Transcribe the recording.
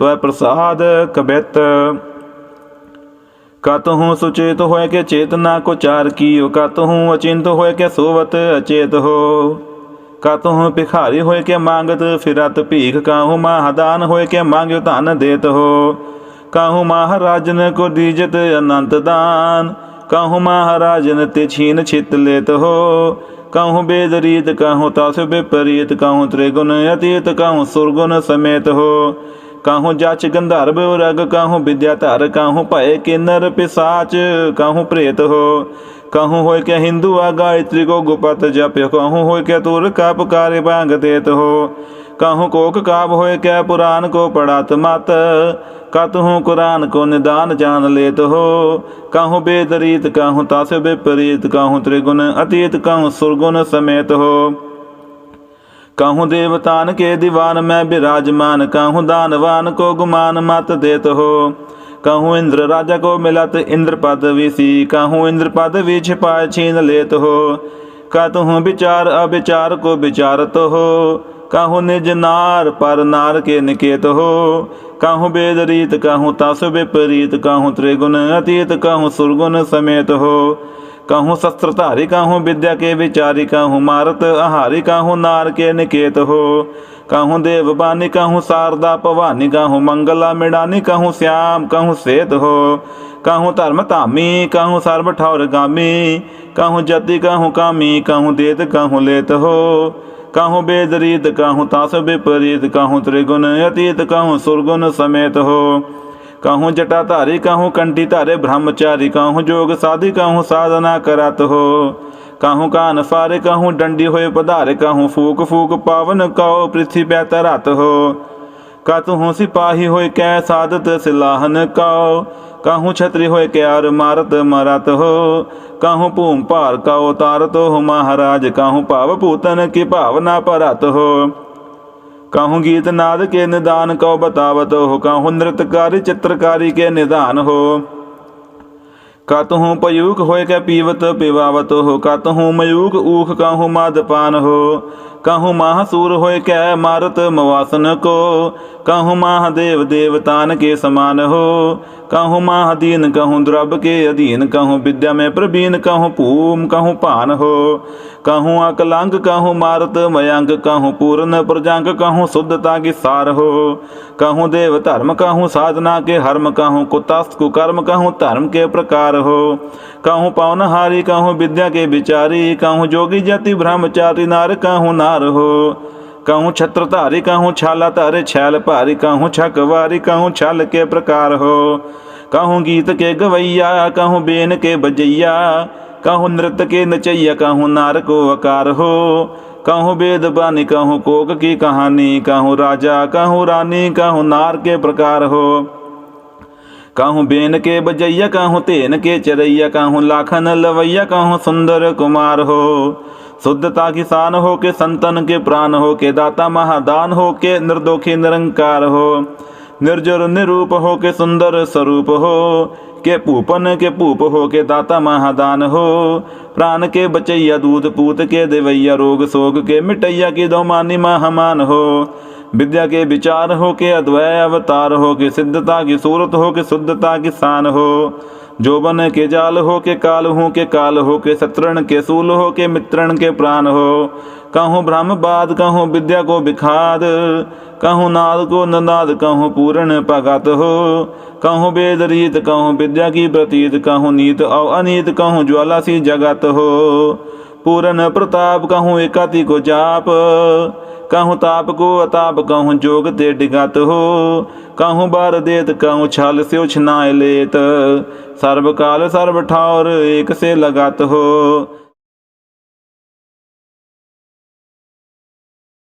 ਤਵੈ ਪ੍ਰਸਾਦ ਕਬਿਤ। ਕਤਹੂ ਸੁਚੇਤ ਹੋਏ ਕੇ ਚੇਤਨਾ ਕੋ ਚਾਰ ਕੀਓ ਕਤਹੂ ਅਚਿੰਤ ਹੋਏ ਕੇ ਸੋਵਤ ਅਚੇਤ ਹੋ। ਕਤਹੂ ਭਿਖਾਰੀ ਹੋਏ ਕੇ ਮੰਗਤ, ਫਿਰਤ ਭੀਖ ਕਾਹੂ ਮਹਾਦਾਨ ਹੋਏ ਕੇ ਮੰਗਿਓ ਧਨ ਦੇਤ ਹੋ। ਕਾਹੂ ਮਹਾਰਾਜਨ ਕੋ ਦੀਜਤ ਅਨੰਤ ਦਾਨ, ਕਾਹੂ ਮਹਾਰਾਜਨ ਤੇ ਛੀਨ ਛਿਤ ਲੇਤ ਹੋ। ਕਾਹੂ ਬੇਦ ਰੀਤ, ਕਾਹੂ ਤਾਸ ਵਿਪਰੀਤ ਕਾਹੂ ਤ੍ਰਿਗੁਣ ਅਤੀਤ, ਕਾਹੂ ਸੁਰਗੁਣ ਸਮੇਤ ਹੋ। ਕਾਹੂ ਜਚ ਗੰਧਰਵ ਰਗ, ਕਾਹੂ ਵਿਦਿਆ ਧਰ, ਕਾਹੂ ਭਏ ਕਿਨਰ ਪਿਸਾਚ, ਕਾਹੂ ਪ੍ਰੇਤ ਹੋ। ਕਾਹੂ ਹੋਇ ਕੇ ਹਿੰਦੂ ਆ ਗਾਇਤਰੀ ਕੋ ਗੁਪਤ ਜਪਿ ਕਾਹੂ ਹੋਇ ਕੇ ਤੁਰ ਕਾ ਪੁਕਾਰੇ ਭਾਂਗ ਦੇਤ ਹੋ। ਕਾਹੂ ਕੋਕ ਕਾਬ ਹੋਇ ਕੇ ਪੁਰਾਨ ਕੋ ਪੜਤ ਮਤ ਕਤਹੂ ਕੁਰਾਨ ਕੋ ਨਿਦਾਨ ਜਾਣ ਲੇਤ ਹੋ। ਕਾਹੂ ਬੇਦ ਰੀਤ ਕਾਹੂ ਤਾਸ ਵਿਪਰੀਤ, ਕਾਹੂ ਤ੍ਰਿਗੁਣ ਅਤੀਤ, ਕਾਹੂ ਸੁਰਗੁਣ ਸਮੇਤ ਹੋ। ਕਾਹੂ ਦੇਵਤਾਨ ਕੇ ਦੀਵਾਨ, ਮੈਂ ਬਿਰਾਜਮਾਨ। ਕਾਹੂ ਦਾਨਵਾਨ ਕੋ ਗੁਮਾਨ, ਮਤ ਦੇਤ ਹੋ। ਕਾਹੂ ਇੰਦਰ ਰਾਜਾ ਕੋ ਮਿਲਤ, ਇੰਦਰ ਪਦ ਵਿਸੀ ਕਾਹੂ ਇੰਦਰ ਪਦ ਵੀ ਛਿਪਾਇ, ਛੀਨ ਲੇਤ ਹੋ। ਕਤਹੂ ਵਿਚਾਰ, ਅਵਿਚਾਰ ਕੋ ਵਿਚਾਰਤ ਹੋ। ਕਾਹੂ ਨਿਜ ਨਾਰ, ਪਰ ਨਾਰ ਕੇ ਨਿਕੇਤ ਹੋ। ਕਾਹੂ ਬੇਦ ਰੀਤ, ਕਾਹੂ ਤਸ ਵਿਪਰੀਤ ਕਾਹੂ ਤ੍ਰਿਗੁਣ ਅਤੀਤ, ਕਾਹੂ ਸੁਰਗੁਣ ਸਮੇਤ ਹੋ ਕਾਹੂ ਸ਼ਸਤਰ ਧਾਰੀ, ਕਾਹੂ ਵਿਦਿਆ ਕੇ ਵਿਚਾਰੀ, ਕਾਹੂ ਮਾਰਤ ਆਹਾਰੀ, ਕਾਹੂ ਨਾਰ ਕੇ ਨਿਕੇਤ ਹੋ। ਕਾਹੂ ਦੇਵ ਬਾਨੀ ਕਾਹੂ ਸਾਰਦਾ ਭਵਾਨੀ, ਕਾਹੂ ਮੰਗਲਾ ਮਿੜਾਨੀ, ਕਾਹੂ ਸਿਆਮ, ਕਾਹੂ ਸੇਤ ਹੋ। ਕਾਹੂ ਧਰਮ ਧਾਮੀ, ਕਾਹੂ ਸਰਬ ਠੌਰ ਗਾਮੀ। ਕਾਹੂ ਜਤੀ ਕਾਹੂ ਕਾਮੀ, ਕਾਹੂ ਦੇਤ, ਕਾਹੂ ਲੇਤ ਹੋ। ਕਾਹੂ ਬੇਦ ਰੀਤ, ਕਾਹੂ ਤਾਸ ਵਿਪਰੀਤ, ਕਾਹੂ ਤ੍ਰਿਗੁਣ ਅਤੀਤ, ਕਾਹੂ ਸੁਰਗੁਣ ਸਮੇਤ ਹੋ ਕਾਹੂ ਜਟਾ ਧਾਰੀ ਕਾਹੂ ਕੰਟੀ ਧਾਰੇ ਬ੍ਰਹਮਚਾਰੀ, ਕਾਹੂ ਜੋਗ ਸਾਧੀ, ਕਾਹੂ ਸਾਧਨਾ ਕਰਤ ਹੋ। ਕਾਹੂ ਕਾਨ ਫਾਰੇ, ਕਾਹੂ ਡੰਡੀ ਹੋਏ ਪਧਾਰੇ, ਕਾਹੂ ਫੂਕ ਫੂਕ ਪਾਵਨ ਕਉ ਪ੍ਰਿਥੀ ਪੈ ਤਰਤ ਹੋ। ਕਤਹੂ ਸਿਪਾਹੀ ਹੋਏ ਕੈ ਸਾਧਤ ਸਿਲਾਹਨ ਕਉ ਕਾਹੂ ਛਤਰੀ ਹੋਏ ਕਿਆਰ ਮਾਰਤ ਮਰਤ ਹੋ। ਕਾਹੂ ਭੂਮ ਭਾਰ ਕਉ ਤਾਰਤ ਹੋ ਮਹਾਰਾਜ। ਕਾਹੂ ਭਾਵ ਭੂਤਨ ਕੀ ਭਾਵਨਾ ਪਰਤ ਹੋ। ਕਾਹੂ ਗੀਤ ਨਾਦ ਕੇ ਨਿਦਾਨ ਕਉ ਬਤਾਵਤ ਹੋ ਕਾਹੂ ਨ੍ਰਿਤਕਾਰੀ ਚਿੱਤਰਕਾਰੀ ਕੇ ਨਿਦਾਨ ਹੋ ਕਤਹੂ ਪਯੂਕ ਹੋਏ ਕੇ ਪੀਵਤ ਪਿਵਾਵਤ ਹੋ ਕਤਹੂ ਮਯੂਕ ਊਖ ਕਾਹੂ ਮਦਪਾਨ ਹੋ ਕਾਹੂ ਮਹਾਸੂਰ ਹੋਏ ਕੈ ਮਾਰਤ ਮਵਾਸਨ ਕੋ ਕਾਹੂ ਮਹਾਦੇਵ ਦੇਵਤਾਨ ਕੇ ਸਮਾਨ ਹੋ ਕਾਹੂ ਅਧੀਨ, ਕਾਹੂ ਦਰਬ ਕੇ ਅਧੀਨ, ਕਾਹੂ ਵਿਦਿਆ ਮੈਂ ਪ੍ਰਬੀਨ ਕਾਹੂ ਭੂਮ, ਕਾਹੂ ਭਾਨ ਹੋ। ਕਾਹੂ ਅਕਲੰਗ ਕਾਹੂ ਮਾਰਤ ਮਯੰਗ, ਕਾਹੂ ਪੂਰਨ ਪ੍ਰਜੰਗ, ਕਾਹੂ ਸੁਧਤਾ ਕੀ ਸਾਰ ਹੋ। ਕਾਹੂ ਦੇਵ ਧਰਮ, ਕਾਹੂ ਸਾਧਨਾ ਕੇ ਹਰਮ, ਕਾਹੂ ਕੁਤਸਤ ਕੁਕਰਮ ਕਾਹੂ ਧਰਮ ਕੇ ਪ੍ਰਕਾਰ ਹੋ। ਕਾਹੂ ਪਵਨ ਹਾਰੀ, ਕਾਹੂ ਵਿਦਿਆ ਕੇ ਵਿਚਾਰੀ, ਕਾਹੂ ਜੋਗੀ ਜਤੀ ਬ੍ਰਹਮਚਾਰੀ ਨਾਰ, ਕਾਹੂ ਨਾਰ ਹੋ। ਕਾਹੂ ਛਤਰ ਧਾਰੀ ਕਾਹੂ ਛਾਲਾ ਧਾਰੇ ਛੈਲ ਭਾਰੀ ਕਾਹੂ ਛਕਵਾਰੀ ਕਾਹੂ ਛਲ ਕੇ ਪ੍ਰਕਾਰ ਹੋ ਕਾਹੂ ਗੀਤ ਕੇ ਗਵਈਆ ਕਾਹੂ ਬੇਨ ਕੇ ਬਜਈਆ ਕਾਹੂ ਨ੍ਰਿਤ ਕੇ ਨਚਈਆ ਕਾਹੂ ਨਾਰ ਕੋ ਆਕਾਰ ਹੋ ਕਾਹੂ ਬੇਦ ਬਾਨੀ ਕਾਹੂ ਕੋਕ ਕੀ ਕਹਾਣੀ ਕਾਹੂ ਰਾਜਾ ਕਾਹੂ ਰਾਨੀ ਕਾਹੂ ਨਾਰ ਕੇ ਪ੍ਰਕਾਰ ਹੋ ਕਾਹੂ ਬੇਨ ਕੇ ਬਜਈਆ ਕਾਹੂ ਧੇਨ ਕੇ ਚਰਈਆ ਕਾਹੂ ਲਾਖਨ ਲਵਈਆ ਕਾਹੂ ਸੁੰਦਰ ਕੁਮਾਰ की किसान हो के संतन के प्राण हो के दाता महादान हो के निर्दोखी निरंकार हो। निर्जर निरूप हो के सुंदर स्वरूप हो के पूपन के पूप हो के दाता महादान हो। प्राण के बचैया दूध पूत के देवैया रोग सोग के मिटैया की दो मानी महामान हो। विद्या के विचार हो के अद्वय अवतार हो के सिद्धता की सूरत हो के शुद्धता की शान हो जोबन के जाल हो के काल हो के काल हो के शत्रुण के सूल हो के मित्रण के प्राण हो कहूँ ब्रह्मवाद कहूँ विद्या को विखाद कहूँ नाद को ननाद कहूँ पूर्ण पगत हो कहूँ वेद रीत कहूँ विद्या की प्रतीत कहूँ नीत और अनीत कहूँ ज्वाला सी जगत हो पूरन प्रताप कहूँ एकाति को जाप कहूँ ताप को अताप कहूँ जोग ते डिगत हो कहूँ बार देत कहूँ छल से उछनाए लेत सर्व काल सर्व ठौर एक से लगत हो